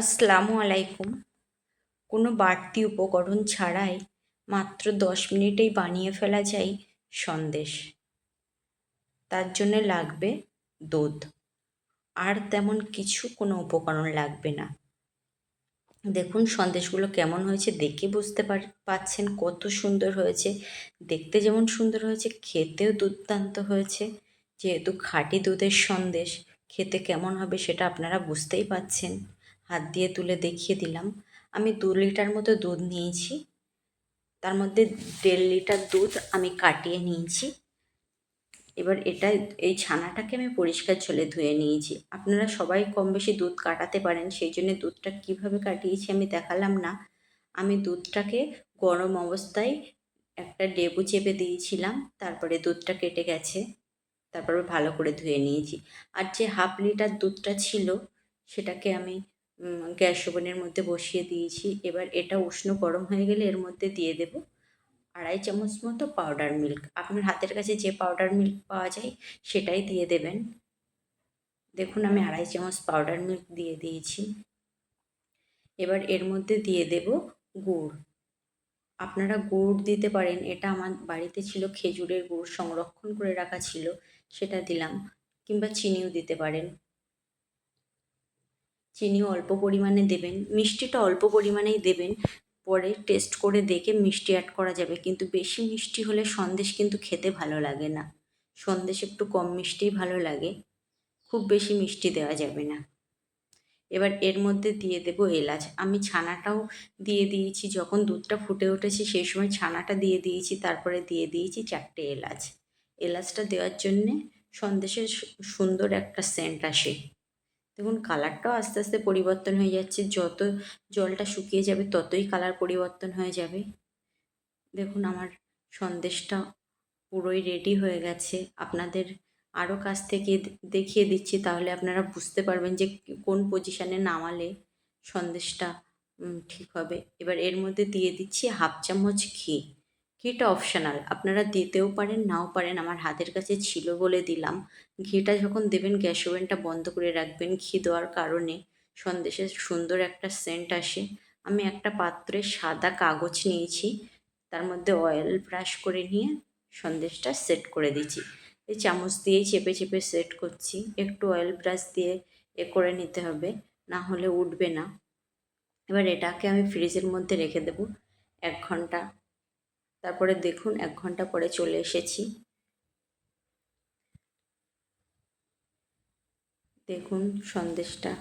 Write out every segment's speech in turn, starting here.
আসসালামু আলাইকুম। কোনো বাড়তি উপকরণ ছাড়াই মাত্র দশ মিনিটেই বানিয়ে ফেলা যায় সন্দেশ। তার জন্য লাগবে দুধ। আর তেমন কিছু কোনো উপকরণ লাগবে না। দেখুন সন্দেশগুলো কেমন হয়েছে, দেখে বুঝতে পারছেন কত সুন্দর হয়েছে। দেখতে যেমন সুন্দর হয়েছে, খেতেও দুর্দান্ত হয়েছে। যেহেতু খাঁটি দুধের সন্দেশ, খেতে কেমন হবে সেটা আপনারা বুঝতেই পাচ্ছেন। হাত দিয়ে তুলে দেখিয়ে দিলাম। আমি দু লিটার মতো দুধ নিয়েছি। তার মধ্যে দেড় লিটার দুধ আমি কাটিয়ে নিয়েছি। এবার এটা এই ছানাটাকে আমি পরিষ্কার জলে ধুয়ে নিয়েছি। আপনারা সবাই কম বেশি দুধ কাটাতে পারেন, সেই জন্য দুধটা কীভাবে কাটিয়েছি আমি দেখালাম না। আমি দুধটাকে গরম অবস্থায় একটা লেবু চেপে দিয়েছিলাম, তারপরে দুধটা কেটে গেছে। তারপরে ভালো করে ধুয়ে নিয়েছি। আর যে হাফ লিটার দুধটা ছিল, সেটাকে আমি গ্যাস ওভেনের মধ্যে বসিয়ে দিয়েছি। এবার এটা উষ্ণ গরম হয়ে গেলে এর মধ্যে দিয়ে দেব আড়াই চামচ মতো পাউডার মিল্ক আপনার হাতের কাছে যে পাউডার মিল্ক পাওয়া যায় সেটাই দিয়ে দেবেন। দেখুন আমি আড়াই চামচ পাউডার মিল্ক দিয়ে দিয়েছি। এবার এর মধ্যে দিয়ে দেব গুড়। আপনারা গুড় দিতে পারেন, এটা আমার বাড়িতে ছিল, খেজুরের গুড় সংরক্ষণ করে রাখা ছিল, সেটা দিলাম। কিংবা চিনিও দিতে পারেন। চিনি অল্প পরিমাণে দেবেন, মিষ্টিটা অল্প পরিমাণেই দেবেন, পরে টেস্ট করে দেখে মিষ্টি অ্যাড করা যাবে। কিন্তু বেশি মিষ্টি হলে সন্দেশ কিন্তু খেতে ভালো লাগে না। সন্দেশ একটু কম মিষ্টিই ভালো লাগে, খুব বেশি মিষ্টি দেওয়া যাবে না। এবার এর মধ্যে দিয়ে দেবো এলাচ। আমি ছানাটাও দিয়ে দিয়েছি, যখন দুধটা ফুটে উঠেছে সেই সময় ছানাটা দিয়ে দিয়েছি, তারপরে দিয়ে দিয়েছি চারটে এলাচ। এলাচটা দেওয়ার জন্যে সন্দেশের সুন্দর একটা সেন্ট আসে। দেখুন কালারটাও আস্তে আস্তে পরিবর্তন হয়ে যাচ্ছে। যত জলটা শুকিয়ে যাবে, ততই কালার পরিবর্তন হয়ে যাবে। দেখুন, আমার সন্দেশটা পুরোই রেডি হয়ে গেছে। আপনাদের আরও কাছ থেকে দেখিয়ে দিচ্ছি, তাহলে আপনারা বুঝতে পারবেন যে কোন পজিশানে নামালে সন্দেশটা ঠিক হবে। এবার এর মধ্যে দিয়ে দিচ্ছি হাফ চামচ ঘি। ঘিটা অপশনাল আপনারা দিতেও পারেন, নাও পারেন, আমার হাতের কাছে ছিল বলে দিলাম। ঘিটা যখন দেবেন, গ্যাস ওভেনটা বন্ধ করে রাখবেন ঘি দেওয়ার কারণে। সন্দেশের সুন্দর একটা সেন্ট আসে। আমি একটা পাত্রে সাদা কাগজ নিয়েছি, তার মধ্যে অয়েল ব্রাশ করে নিয়ে সন্দেশটা সেট করে দিচ্ছি এই চামচ দিয়েই চেপে চেপে সেট করছি। একটু অয়েল ব্রাশ দিয়ে এ করে নিতে হবে, না হলে উঠবে না। এবার এটাকে আমি ফ্রিজের মধ্যে রেখে দেবো। এক ঘণ্টা তারপরে দেখুন, এক ঘণ্টা পরে চলে এসেছি। দেখুন, সন্দেশটা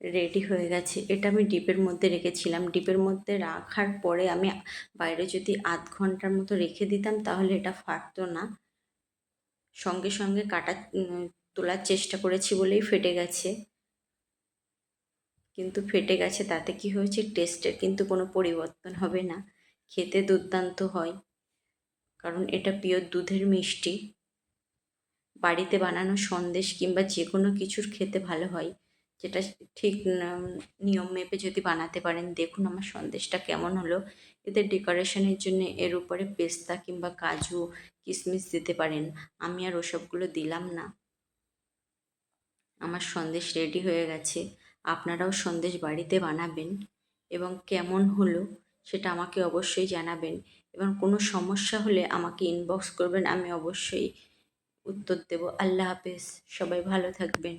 রেডি হয়ে গেছে। এটা আমি ডিপের মধ্যে রেখেছিলাম। ডিপের মধ্যে রাখার পরে আমি বাইরে যদি আধ ঘণ্টার মতো রেখে দিতাম, তাহলে এটা ফাটতো না। সঙ্গে সঙ্গে কাটা তোলার চেষ্টা করেছি বলেই ফেটে গেছে। কিন্তু ফেটে গেছে, তাতে কি হয়েছে? টেস্টের কিন্তু কোনো পরিবর্তন হবে না। খেতে দুর্দান্ত হয়। কারণ এটা পিওর দুধের মিষ্টি। বাড়িতে বানানো সন্দেশ কিংবা যে কোনো কিছুর খেতে ভালো হয়, যেটা ঠিক নিয়ম মেপে যদি বানাতে পারেন, দেখুন আমার সন্দেশটা কেমন হলো। এতে ডেকোরেশনের জন্য এর উপরে পেস্তা কিংবা কাজু কিশমিশ দিতে পারেন। আমি আর ওসবগুলো দিলাম না। আমার সন্দেশ রেডি হয়ে গেছে। আপনারাও সন্দেশ বাড়িতে বানাবেন এবং কেমন হলো সেটা আমাকে অবশ্যই জানাবেন এবং কোনো সমস্যা হলে আমাকে ইনবক্স করবেন, আমি অবশ্যই উত্তর দেবো। আল্লাহ হাফেজ, সবাই ভালো থাকবেন।